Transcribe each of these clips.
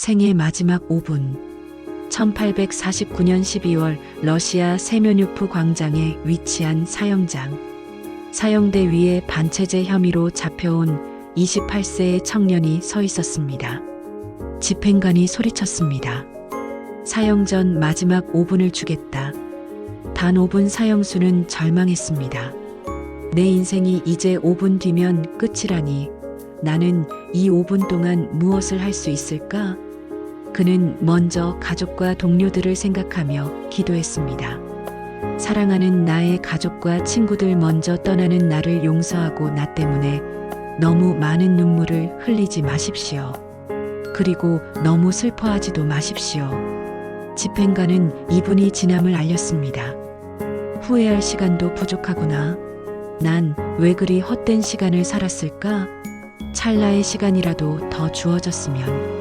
생애 마지막 5분. 1849년 12월 러시아 세면유프 광장에 위치한 사형장. 사형대 위에 반체제 혐의로 잡혀온 28세의 청년이 서 있었습니다. 집행관이 소리쳤습니다. 사형 전 마지막 5분을 주겠다. 단 5분 사형수는 절망했습니다. 내 인생이 이제 5분 뒤면 끝이라니 나는 이 5분 동안 무엇을 할 수 있을까? 그는 먼저 가족과 동료들을 생각하며 기도했습니다. 사랑하는 나의 가족과 친구들 먼저 떠나는 나를 용서하고 나 때문에 너무 많은 눈물을 흘리지 마십시오. 그리고 너무 슬퍼하지도 마십시오. 집행관은 이분이 지남을 알렸습니다. 후회할 시간도 부족하구나. 난 왜 그리 헛된 시간을 살았을까? 찰나의 시간이라도 더 주어졌으면.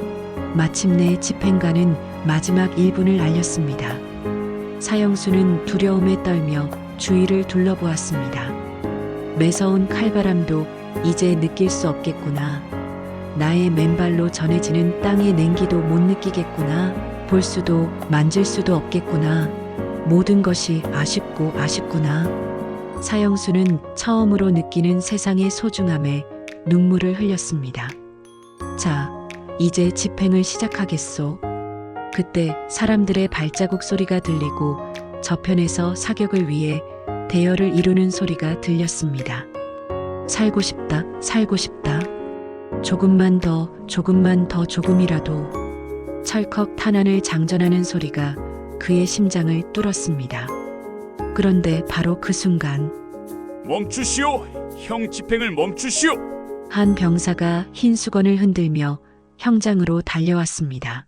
마침내 집행관은 마지막 1분을 알렸습니다. 사형수는 두려움에 떨며 주위를 둘러보았습니다. 매서운 칼바람도 이제 느낄 수 없겠구나. 나의 맨발로 전해지는 땅의 냉기도 못 느끼겠구나. 볼 수도 만질 수도 없겠구나. 모든 것이 아쉽고 아쉽구나. 사형수는 처음으로 느끼는 세상의 소중함에 눈물을 흘렸습니다. 자, 이제 집행을 시작하겠소. 그때 사람들의 발자국 소리가 들리고 저편에서 사격을 위해 대열을 이루는 소리가 들렸습니다. 살고 싶다, 살고 싶다. 조금만 더, 조금만 더 조금이라도. 철컥 탄환을 장전하는 소리가 그의 심장을 뚫었습니다. 그런데 바로 그 순간 멈추시오. 형 집행을 멈추시오. 한 병사가 흰 수건을 흔들며 형장으로 달려왔습니다.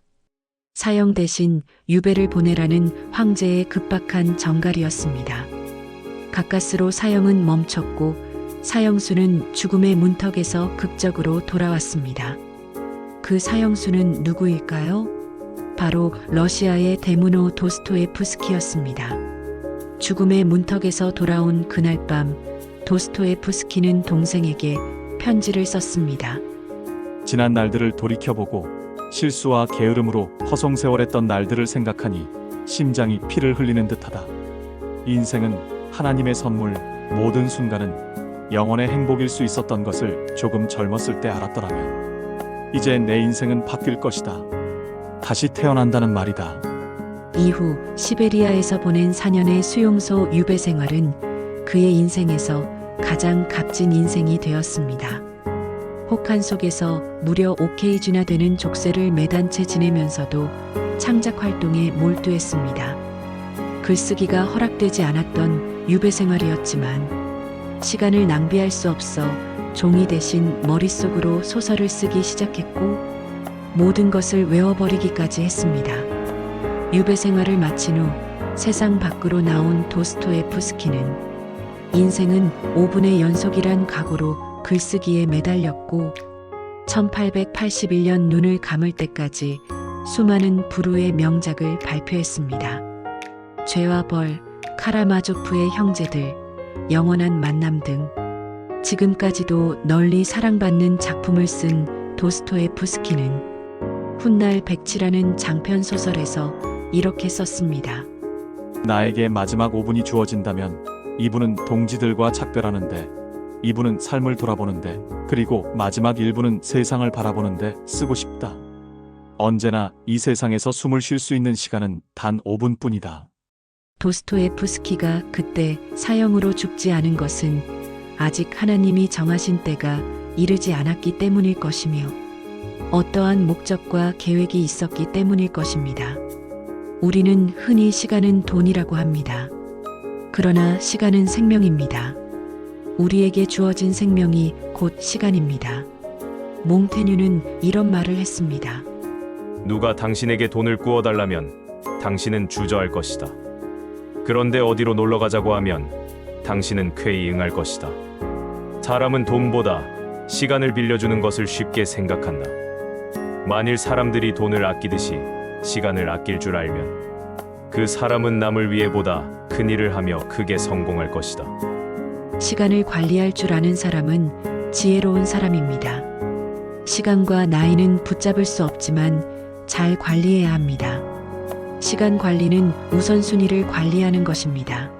사형 대신 유배를 보내라는 황제의 급박한 정갈이었습니다. 가까스로 사형은 멈췄고 사형수는 죽음의 문턱에서 극적으로 돌아왔습니다. 그 사형수는 누구일까요? 바로 러시아의 데무노 도스토에프스키였습니다. 죽음의 문턱에서 돌아온 그날 밤 도스토에프스키는 동생에게 편지를 썼습니다. 지난 날들을 돌이켜보고 실수와 게으름으로 허송세월했던 날들을 생각하니 심장이 피를 흘리는 듯하다. 인생은 하나님의 선물, 모든 순간은 영원의 행복일 수 있었던 것을 조금 젊었을 때 알았더라면 이제 내 인생은 바뀔 것이다. 다시 태어난다는 말이다. 이후 시베리아에서 보낸 4년의 수용소 유배 생활은 그의 인생에서 가장 값진 인생이 되었습니다. 혹한 속에서 무려 5K주나 되는 족쇄를 매단 채 지내면서도 창작 활동에 몰두했습니다. 글쓰기가 허락되지 않았던 유배 생활이었지만 시간을 낭비할 수 없어 종이 대신 머릿속으로 소설을 쓰기 시작했고 모든 것을 외워버리기까지 했습니다. 유배 생활을 마친 후 세상 밖으로 나온 도스토에프스키는 인생은 5분의 연속이란 각오로 글쓰기에 매달렸고 1881년 눈을 감을 때까지 수많은 불후의 명작을 발표했습니다. 죄와 벌, 카라마조프의 형제들, 영원한 만남 등 지금까지도 널리 사랑받는 작품을 쓴 도스토에프스키는 훗날 백치라는 장편 소설에서 이렇게 썼습니다. 나에게 마지막 5분이 주어진다면 이분은 동지들과 작별하는데 이분은 삶을 돌아보는데 그리고 마지막 1분은 세상을 바라보는데 쓰고 싶다. 언제나 이 세상에서 숨을 쉴 수 있는 시간은 단 5분뿐이다. 도스토에프스키가 그때 사형으로 죽지 않은 것은 아직 하나님이 정하신 때가 이르지 않았기 때문일 것이며 어떠한 목적과 계획이 있었기 때문일 것입니다. 우리는 흔히 시간은 돈이라고 합니다. 그러나 시간은 생명입니다. 우리에게 주어진 생명이 곧 시간입니다. 몽테뉴는 이런 말을 했습니다. 누가 당신에게 돈을 구워달라면 당신은 주저할 것이다. 그런데 어디로 놀러 가자고 하면 당신은 쾌히 응할 것이다. 사람은 돈보다 시간을 빌려주는 것을 쉽게 생각한다. 만일 사람들이 돈을 아끼듯이 시간을 아낄 줄 알면 그 사람은 남을 위해 보다 큰 일을 하며 크게 성공할 것이다. 시간을 관리할 줄 아는 사람은 지혜로운 사람입니다. 시간과 나이는 붙잡을 수 없지만 잘 관리해야 합니다. 시간 관리는 우선순위를 관리하는 것입니다.